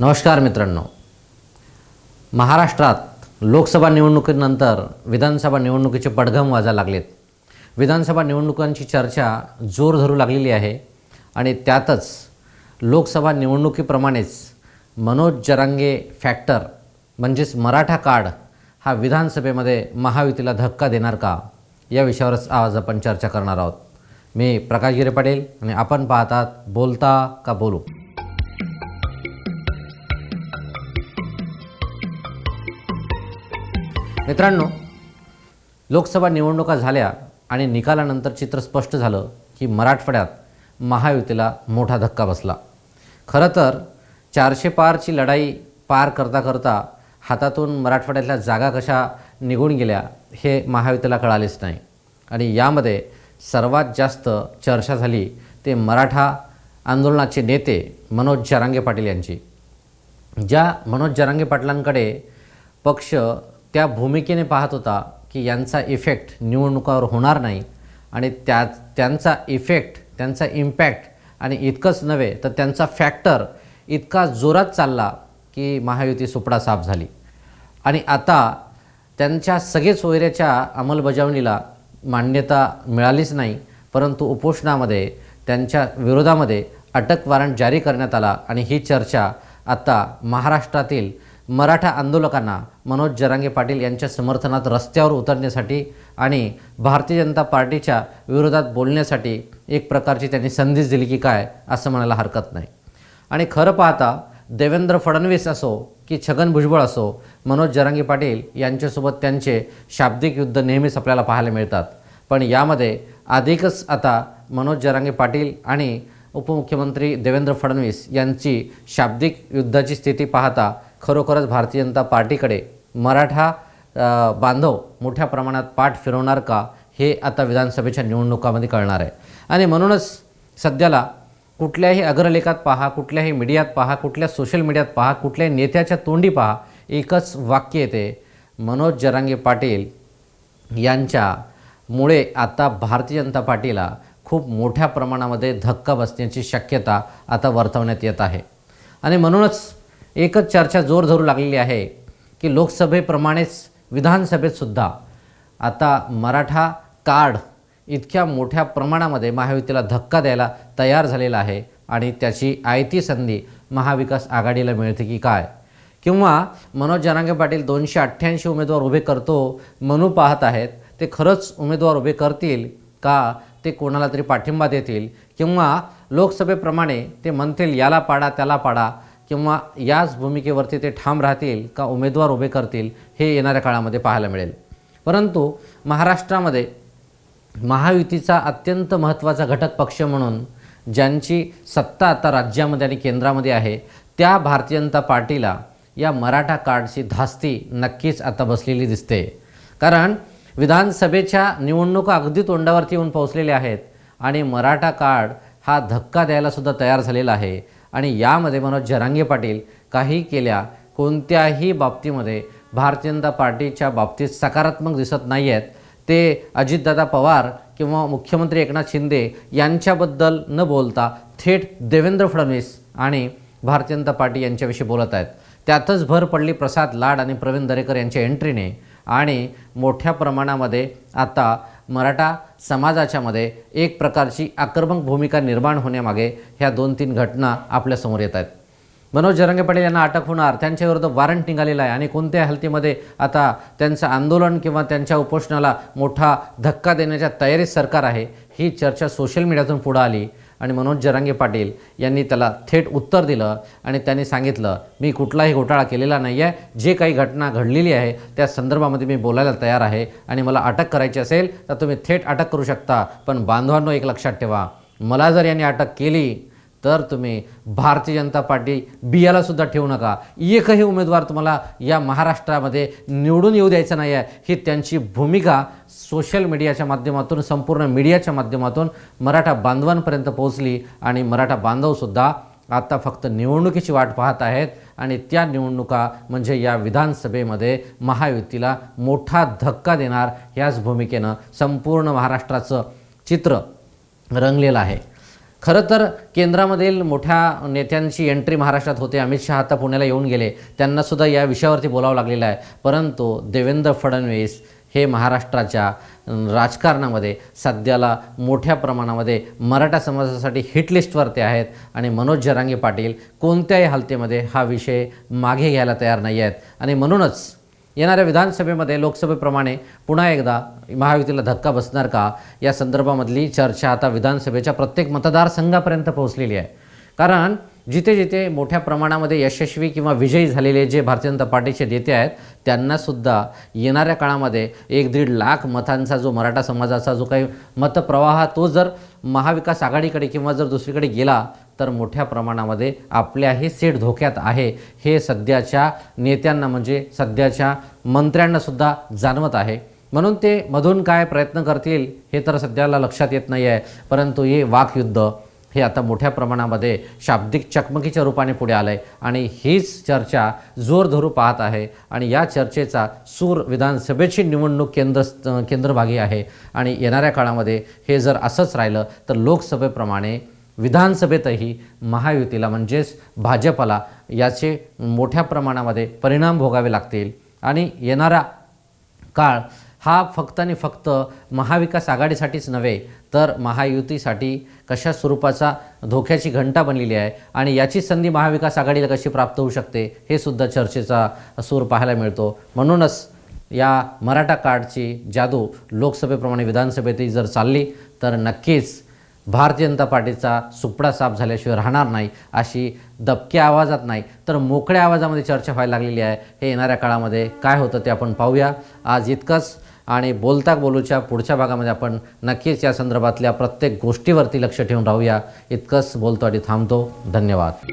नमस्कार मित्रांनो. महाराष्ट्रात लोकसभा निवडणुकीनंतर विधानसभा निवडणुकीचे पडघम वाजायला लागलेत. विधानसभा निवडणुकांची चर्चा जोर धरू लागलेली आहे आणि त्यातच लोकसभा निवडणुकीप्रमाणेच मनोज जरांगे फॅक्टर म्हणजेच मराठा कार्ड हा विधानसभेमध्ये महायुतीला धक्का देणार का? या विषयावरच आज आपण चर्चा करणार आहोत. मी प्रकाश गिरे पटेल आणि आपण पाहतात बोलता का बोलू? मित्रांनो लोकसभा निवडणुका झाल्या आणि निकालानंतर चित्र स्पष्ट झालं की मराठवाड्यात महायुतीला मोठा धक्का बसला. खरं तर चारशे पारची लढाई पार करता करता हातातून मराठवाड्यातल्या जागा कशा निघून गेल्या हे महायुतीला कळालेच नाही. आणि यामध्ये सर्वात जास्त चर्चा झाली ते मराठा आंदोलनाचे नेते मनोज जरांगे पाटील यांची. ज्या मनोज जरांगे पाटलांकडे पक्ष त्या भूमिकेने पाहत होता की यांचा इफेक्ट निवडणुकावर होणार नाही आणि त्या त्यांचा इफेक्ट त्यांचा इम्पॅक्ट आणि इतकंच नव्हे तर त्यांचा फॅक्टर इतका जोरात चालला की महायुती सुपडा साफ झाली. आणि आता त्यांच्या सगळेच वैऱ्याच्या अंमलबजावणीला मान्यता मिळालीच नाही परंतु उपोषणामध्ये त्यांच्या विरोधामध्ये अटक वॉरंट जारी करण्यात आला आणि ही चर्चा आता महाराष्ट्रातील मराठा आंदोलकांना मनोज जरांगे पाटील यांच्या समर्थनात रस्त्यावर उतरण्यासाठी आणि भारतीय जनता पार्टीच्या विरोधात बोलण्यासाठी एक प्रकारची त्यांनी संधीच दिली की काय असं म्हणायला हरकत नाही. आणि खरं पाहता देवेंद्र फडणवीस असो की छगन भुजबळ असो मनोज जरांगे पाटील यांच्यासोबत त्यांचे शाब्दिक युद्ध नेहमीच आपल्याला पाहायला मिळतात. पण यामध्ये अधिकच आता मनोज जरांगे पाटील आणि उपमुख्यमंत्री देवेंद्र फडणवीस यांची शाब्दिक युद्धाची स्थिती पाहता खरोखरच भारतीय जनता पार्टीकडे मराठा बांधव मोठ्या प्रमाणात पाठ फिरवणार का हे आता विधानसभेच्या निवडणुकामध्ये कळणार आहे. आणि म्हणूनच सध्याला कुठल्याही अग्रलेखात पहा कुठल्याही मीडियात पहा कुठल्या सोशल मीडियात पहा कुठल्याही नेत्याच्या तोंडी पहा एकच वाक्य येते मनोज जरांगे पाटील यांच्यामुळे आता भारतीय जनता पार्टीला खूप मोठ्या प्रमाणामध्ये धक्का बसण्याची शक्यता आता वर्तवण्यात येत आहे. आणि म्हणूनच एकच चर्चा जोर धरू लागलेली आहे की लोकसभेप्रमाणेच विधानसभेतसुद्धा आता मराठा कार्ड इतक्या मोठ्या प्रमाणामध्ये महायुतीला धक्का द्यायला तयार झालेला आहे आणि त्याची आयती संधी महाविकास आघाडीला मिळते की काय? किंवा मनोज जनांगे पाटील दोनशे अठ्ठ्याऐंशी उमेदवार उभे करतो मनू पाहत आहेत ते खरंच उमेदवार उभे करतील का? ते कोणाला तरी पाठिंबा देतील? किंवा लोकसभेप्रमाणे ते म्हणतील याला पाडा त्याला पाडा. किंवा याच भूमिकेवरती ते ठाम राहतील का उमेदवार उभे करतील हे येणाऱ्या काळामध्ये पाहायला मिळेल. परंतु महाराष्ट्रामध्ये महायुतीचा अत्यंत महत्त्वाचा घटक पक्ष म्हणून ज्यांची सत्ता आता राज्यामध्ये आणि केंद्रामध्ये आहे त्या भारतीय जनता पार्टीला या मराठा कार्डची धास्ती नक्कीच आता बसलेली दिसते. कारण विधानसभेच्या निवडणुका अगदी तोंडावरती येऊन पोहोचलेल्या आहेत आणि मराठा कार्ड हा धक्का द्यायलासुद्धा तयार झालेला आहे. आणि यामध्ये मनोज जरांगे पाटील काही केल्या कोणत्याही बाबतीमध्ये. भारतीय जनता पार्टीच्या बाबतीत सकारात्मक दिसत नाही आहेत ते अजितदादा पवार किंवा मुख्यमंत्री एकनाथ शिंदे यांच्याबद्दल न बोलता थेट देवेंद्र फडणवीस आणि भारतीय जनता पार्टी यांच्याविषयी बोलत आहेत. त्यातच भर पडली प्रसाद लाड आणि प्रवीण दरेकर यांच्या एंट्रीने. आणि मोठ्या प्रमाणामध्ये आता मराठा समाजाच्यामध्ये एक प्रकारची आक्रमक भूमिका निर्माण होण्यामागे ह्या दोन तीन घटना आपल्यासमोर येत आहेत. मनोज जरंगे पाटील यांना अटक होणार त्यांच्याविरुद्ध वॉरंट निघालेला आहे आणि कोणत्या हालतीमध्ये आता त्यांचं आंदोलन किंवा त्यांच्या उपोषणाला मोठा धक्का देण्याच्या तयारीत सरकार आहे ही चर्चा सोशल मीडियातून पुढं आली. आणि मनोज जरांगे पाटील यांनी त्याला थेट उत्तर दिलं आणि त्यांनी सांगितलं मी कुठलाही घोटाळा केलेला नाही आहे जे काही घटना घडलेली आहे त्या संदर्भामध्ये मी बोलायला तयार आहे आणि मला अटक करायची असेल तर तुम्ही थेट अटक करू शकता. पण बांधवांनो एक लक्षात ठेवा. मला जर यांनी अटक केली तर तुम्ही भारतीय जनता पार्टी बियाला सुद्धा ठेवू नका. एकही उमेदवार तुम्हाला या महाराष्ट्रामध्ये निवडून येऊ द्यायचं नाही आहे. ही त्यांची भूमिका सोशल मीडियाच्या माध्यमातून संपूर्ण मीडियाच्या माध्यमातून मराठा बांधवांपर्यंत पोहोचली आणि मराठा बांधवसुद्धा आता फक्त निवडणुकीची वाट पाहत आहेत आणि त्या निवडणुका म्हणजे या विधानसभेमध्ये महायुतीला मोठा धक्का देणार ह्याच भूमिकेनं संपूर्ण महाराष्ट्राचं चित्र रंगलेलं आहे. खरं तर केंद्रामधील मोठ्या नेत्यांची एंट्री महाराष्ट्रात होते. अमित शहा आता पुण्याला येऊन गेले. त्यांनासुद्धा या विषयावरती बोलावं लागलेलं आहे. परंतु देवेंद्र फडणवीस हे महाराष्ट्राच्या राजकारणामध्ये सध्याला मोठ्या प्रमाणामध्ये मराठा समाजासाठी हिटलिस्टवर ते आहेत. आणि मनोज जरांगे पाटील कोणत्याही हालतीमध्ये हा विषय मागे घ्यायला तयार नाही आहेत आणि म्हणूनच येणाऱ्या विधानसभेमध्ये लोकसभेप्रमाणे पुन्हा एकदा महायुतीला धक्का बसणार का? या संदर्भामधली चर्चा आता विधानसभेच्या प्रत्येक मतदारसंघापर्यंत पोहोचलेली आहे. कारण जिथे जिथे मोठ्या प्रमाणामध्ये यशस्वी किंवा विजयी झालेले जे भारतीय जनता पार्टीचे नेते आहेत त्यांनासुद्धा येणाऱ्या काळामध्ये एक दीड लाख मतांचा जो मराठा समाजाचा जो काही मतप्रवाह तो जर महाविकास आघाडीकडे किंवा जर दुसरीकडे गेला तर मोठ्या प्रमाणामध्ये आपल्याही सीट धोक्यात आहे. हे सध्याच्या नेत्यांना म्हणजे सध्याच्या मंत्र्यांनासुद्धा जाणवत आहे. म्हणून ते मधून काय प्रयत्न करतील हे तर सध्याला लक्षात येत नाही आहे परंतु हे वाकयुद्ध हे आता मोठ्या प्रमाणामध्ये शाब्दिक चकमकीच्या रूपाने पुढे आलं आहे आणि हीच चर्चा जोर धरू पाहत आहे आणि या चर्चेचा सूर विधानसभेची निवडणूक केंद्र केंद्रभागी आहे. आणि येणाऱ्या काळामध्ये हे जर असंच राहिलं तर लोकसभेप्रमाणे विधानसभेतही महायुतीला म्हणजेच भाजपला याचे मोठ्या प्रमाणामध्ये परिणाम भोगावे लागतील. आणि येणारा काळ हा फक्त आणि फक्त महाविकास आघाडीसाठीच नव्हे तर महायुतीसाठी कशा स्वरूपाचा धोक्याची घंटा बनलेली आहे आणि याची संधी महाविकास आघाडीला कशी प्राप्त होऊ शकते हे सुद्धा चर्चेचा सूर पाहायला मिळतो. म्हणूनच या मराठा कार्डची जादू लोकसभेप्रमाणे विधानसभेतही जर चालली तर नक्कीच भारतीय जनता पार्टीचा सुपडा साफ झाल्याशिवाय राहणार नाही अशी दबक्या आवाजात नाही तर मोकळ्या आवाजामध्ये चर्चा व्हायला लागलेली आहे. हे येणाऱ्या काळामध्ये काय होतं ते आपण पाहूया. आज इतकंच आणि बोलता बोलूच्या पुढच्या भागामध्ये आपण नक्कीच या संदर्भातल्या प्रत्येक गोष्टीवरती लक्ष ठेवून राहूया. इतकंच बोलतो आणि थांबतो. धन्यवाद.